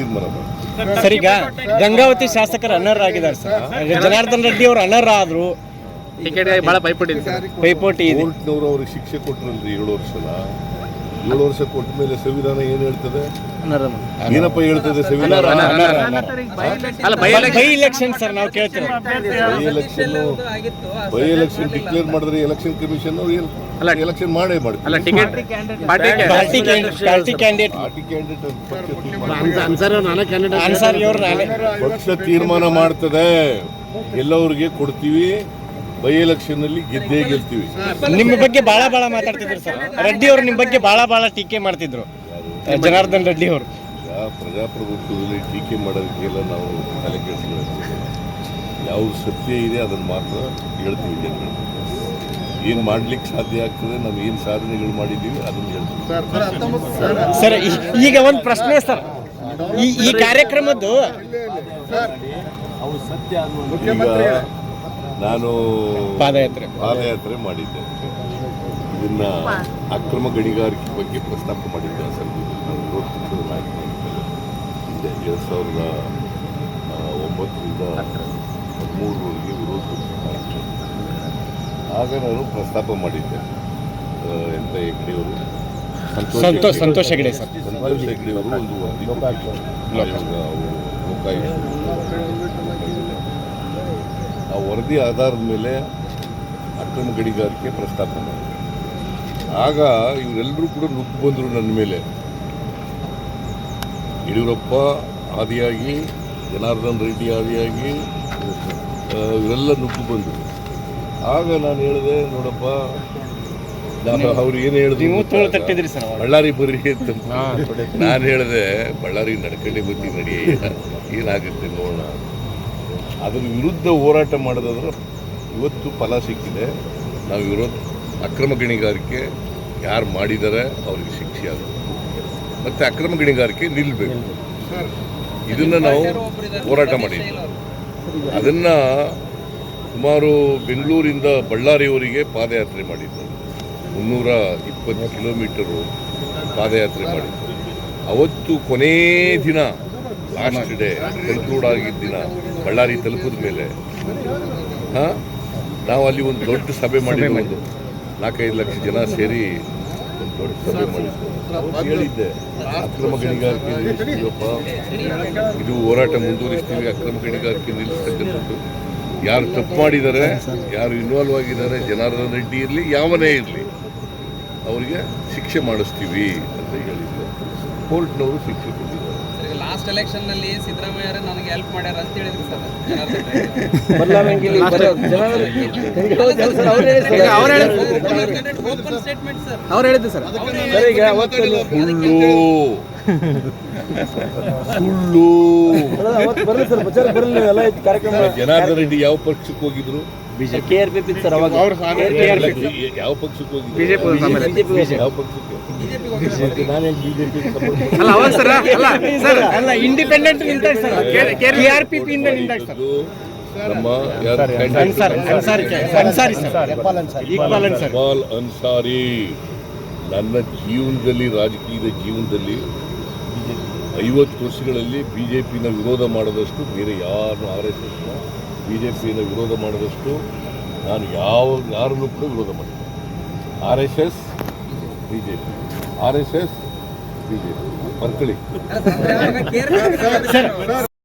ತೀರ್ಮಾನ ಮಾಡಿ ಸರ್ ಈಗ ಗಂಗಾವತಿ ಶಾಸಕರು ಅನರ್ಹರಾಗಿದ್ದಾರೆ ಸರ್. ಜನಾರ್ದನ್ ರೆಡ್ಡಿ ಅವರು ಅನರ್ ಆದ್ರು ಬಹಳ ಪೈಪೋಟಿ ಪೈಪೋಟಿ ಇದೆ. ಕೋರ್ಟ್ನವರು ಅವ್ರಿಗೆ ಶಿಕ್ಷೆ ಕೊಟ್ರಲ್ರಿ ಏಳು ವರ್ಷನ ಏಳು ವರ್ಷ ಕೊಟ್ಟ ಮೇಲೆ ಸಂವಿಧಾನ ಏನು ಹೇಳ್ತದೆ? ಏನಪ್ಪ ಹೇಳ್ತದೆ ಸಂವಿಧಾನ ಅಲ್ಲ ಬೈ ಎಲೆಕ್ಷನ್ ಸರ್ ನಾವು ಕೇಳ್ತೀವಿ by election by election declare ಮಾಡಿದ್ರೆ ಎಲೆಕ್ಷನ್ ಕಮಿಷನ್ ಅಲ್ಲ, ಎಲೆಕ್ಷನ್ ಮಾಡೇ ಅಲ್ಲ ticket party party party candidate party candidate Ansari ಅವ್ರು. ನಾನೇ ಪಕ್ಷ ತೀರ್ಮಾನ ಮಾಡ್ತದೆ. ಎಲ್ಲವ್ರಿಗೆ ಕೊಡ್ತೀವಿ. ಬೈ ಎಲೆಕ್ಷನ್ ಅಲ್ಲಿ ಗೆದ್ದೇ ಗೆಲ್ತೀವಿ. ನಿಮ್ಮ ಬಗ್ಗೆ ಬಹಳ ಬಹಳ ಮಾತಾಡ್ತಿದ್ರು ಸರ್. ರೆಡ್ಡಿ ಅವರು ನಿಮ್ಮ ಬಗ್ಗೆ ಬಹಳ ಬಹಳ ಟೀಕೆ ಮಾಡ್ತಿದ್ರು. ಜನಾರ್ದನ್ ರೆಡ್ಡಿ ಅವರು. ಪ್ರಜಾಪ್ರಭುತ್ವದಲ್ಲಿ ಟೀಕೆ ಮಾಡೋದಕ್ಕೆಲ್ಲ ನಾವು ತಲೆ ಕೆಡಿಸ್ಕೊಳ್ಳೋದು ಯಾವ್ದು ಸತ್ಯ ಇದೆ ಅದನ್ನು ಮಾತ್ರ ಹೇಳ್ತೀವಿ ಜನರಿಗೆ ಏನು ಮಾಡ್ಲಿಕ್ಕೆ ಸಾಧ್ಯ ಆಗ್ತದೆ? ನಾವು ಏನು ಸಾಧನೆಗಳು ಮಾಡಿದ್ದೀವಿ ಅದನ್ನು ಹೇಳ್ತೀವಿ. ಸರ್ ಈಗ ಒಂದು ಪ್ರಶ್ನೆ ಸರ್. ಈ ಈ ಕಾರ್ಯಕ್ರಮದ್ದು ನಾನು ಪಾದಯಾತ್ರೆ. ಪಾದಯಾತ್ರೆ ಮಾಡಿದ್ದೆ. ಇದನ್ನ ಅಕ್ರಮ ಗಣಿಗಾರಿಕೆ ಬಗ್ಗೆ ಪ್ರಸ್ತಾಪ ಮಾಡಿದ್ದೆ. ಸರ್ ನಾನು ವಿರೋಧ ಹಿಂದೆ ಎರಡು ಸಾವಿರದ ಆ, ಒಂಬತ್ತರಿಂದ ನಾಯಕ ಆಗ ನಾನು ಪ್ರಸ್ತಾಪ ಮಾಡಿದ್ದೆ. ಎಂತ ಹೆಗ್ಡೆಯವರು ಸಂತೋಷ್ ಸಂತೋಷ್ ಹೆಗಡೆ ಸರ್. ಸಂತೋಷ್ ಹೆಗ್ಡೆಯವರು ಒಂದು ಆ ವರದಿ ಆಧಾರದ ಮೇಲೆ ಅಕ್ರಮ ಗಣಿಗಾರಿಕೆ ಪ್ರಸ್ತಾಪ ಮಾಡಿದ್ರು. ಆಗ ಇವರೆಲ್ಲರೂ ಕೂಡ ನುಗ್ಗು ಬಂದರು ನನ್ನ ಮೇಲೆ. ಯಡಿಯೂರಪ್ಪ ಆದಿಯಾಗಿ ಜನಾರ್ದನ್ ರೆಡ್ಡಿ ಆದಿಯಾಗಿ ಇವರೆಲ್ಲ ನುಗ್ಗು ಬಂದರು. ಆಗ ನಾನು ಹೇಳಿದೆ ನೋಡಪ್ಪ ನಾನು ಅವ್ರು ಏನು ಹೇಳಿದ್ರು. ಬಳ್ಳಾರಿ ಬರ್ರಿ ಅಂತ. ನಾನು ಹೇಳಿದೆ ಬಳ್ಳಾರಿ ನಡ್ಕೊಂಡೇ ಬರ್ತೀನಿ ನಡಿ ಏನಾಗುತ್ತೆ ನೋಡೋಣ. ಅದ್ರ ವಿರುದ್ಧ ಹೋರಾಟ ಮಾಡೋದಾದ್ರೆ ಇವತ್ತು ಫಲ ಸಿಕ್ಕಿದೆ. ನಾವು ವಿರೋಧ ಅಕ್ರಮ ಗಣಿಗಾರಿಕೆ ಯಾರು ಮಾಡಿದ್ದಾರೆ ಅವ್ರಿಗೆ ಶಿಕ್ಷೆ ಆಗುತ್ತೆ. ಮತ್ತು ಅಕ್ರಮ ಗಣಿಗಾರಿಕೆ ನಿಲ್ಲಬೇಕು ಇದನ್ನು ನಾವು ಹೋರಾಟ ಮಾಡಿದ್ವಿ. ಅದನ್ನು ಸುಮಾರು ಬೆಂಗಳೂರಿಂದ ಬಳ್ಳಾರಿಯವರಿಗೆ ಪಾದಯಾತ್ರೆ ಮಾಡಿದ್ದು ಮುನ್ನೂರ ಇಪ್ಪತ್ತು ಕಿಲೋಮೀಟರು ಪಾದಯಾತ್ರೆ ಮಾಡಿದ್ದರು ಅವತ್ತು ಕೊನೇ ದಿನ ಲಾಸ್ಟ್ ಡೇ ಕನ್ಕ್ಲೂಡ್ ಆಗಿದ್ದ ದಿನ ಬಳ್ಳಾರಿ ತಲುಪಿದ ಮೇಲೆ. ಹಾಂ? ನಾವು ಅಲ್ಲಿ ಒಂದು ದೊಡ್ಡ ಸಭೆ ಮಾಡಿದ್ವಿ ಒಂದು ನಾಲ್ಕೈದು ಲಕ್ಷ ಜನ ಸೇರಿ ಒಂದು ದೊಡ್ಡ ಸಭೆ ಮಾಡಿದ್ವಿ. ಅವಾಗ ಹೇಳಿದ್ದೆ ಅಕ್ರಮ ಗಣಿಗಾರಿಕೆ ನಿಲ್ಲಿಸ್ತೀವಪ್ಪ. ಇದು ಹೋರಾಟ ಮುಂದುವರಿಸ್ತೀವಿ ಅಕ್ರಮ ಗಣಿಗಾರಿಕೆ ನಿಲ್ಲಿಸ್ತಕ್ಕಂಥದ್ದು. ಯಾರು ತಪ್ಪು ಮಾಡಿದ್ದಾರೆ ಯಾರು ಇನ್ವಾಲ್ವ್ ಆಗಿದ್ದಾರೆ ಜನಾರ್ದನ್ ರೆಡ್ಡಿ ಇರಲಿ ಯಾವನೇ ಇರಲಿ ಅವರಿಗೆ ಶಿಕ್ಷೆ ಮಾಡಿಸ್ತೀವಿ ಅಂತ ಹೇಳಿದ್ರು. ಕೋರ್ಟ್ನವರು ಶಿಕ್ಷೆ ಕೊಟ್ಟಿದ್ದಾರೆ. ಲಾಸ್ಟ್ ಎಲೆಕ್ಷನ್ನಲ್ಲಿ ಸಿದ್ದರಾಮಯ್ಯ ನನಗೆ ಹೆಲ್ಪ್ ಮಾಡ್ಯಾರ ಅಂತ ಹೇಳಿದ್ರು sir Janardhan open sir sir ಕಾರ್ಯಕ್ರಮ ಜನಾರ್ದನ್ ರೆಡ್ಡಿ ಯಾವ ಪಕ್ಷಕ್ಕೆ ಹೋಗಿದ್ರು ಯಾವ ಪಕ್ಷಕ್ಕೆ ಹೋಗಿದ್ರು ಬಿಜೆಪಿ ಯಾವ ಪಕ್ಷಕ್ಕೆ ಮತ್ತೆ ನಾನೇ ಬಿಜೆಪಿ ಅಲ್ಲ ಅವಾಗ ಸರ್ ಅಲ್ಲ ಸರ್ ಅಲ್ಲ ಇಂಡಿಪೆಂಡೆಂಟ್ ನಿಂತಾಗ ಸರ್ ಕೆ ಆರ್ ಪಿ ನಿಂತಾಗ ಸರ್ ಸರ್ ನನ್ನ ಜೀವನದಲ್ಲಿ ರಾಜಕೀಯದ ಜೀವನದಲ್ಲಿ ಐವತ್ತು ವರ್ಷಗಳಲ್ಲಿ ಬಿ ಜೆ ಪಿನ ವಿರೋಧ ಮಾಡದಷ್ಟು ಬೇರೆ ಯಾರನ್ನು ಆರ್ ಎಸ್ ಎಸ್ನ ಬಿ ಜೆ ಪಿನ ವಿರೋಧ ಮಾಡಿದಷ್ಟು ನಾನು ಯಾವ, ಯಾರನ್ನು ಕೂಡ ವಿರೋಧ ಮಾಡಿದ್ದೆ R S S B J P R S S B J P care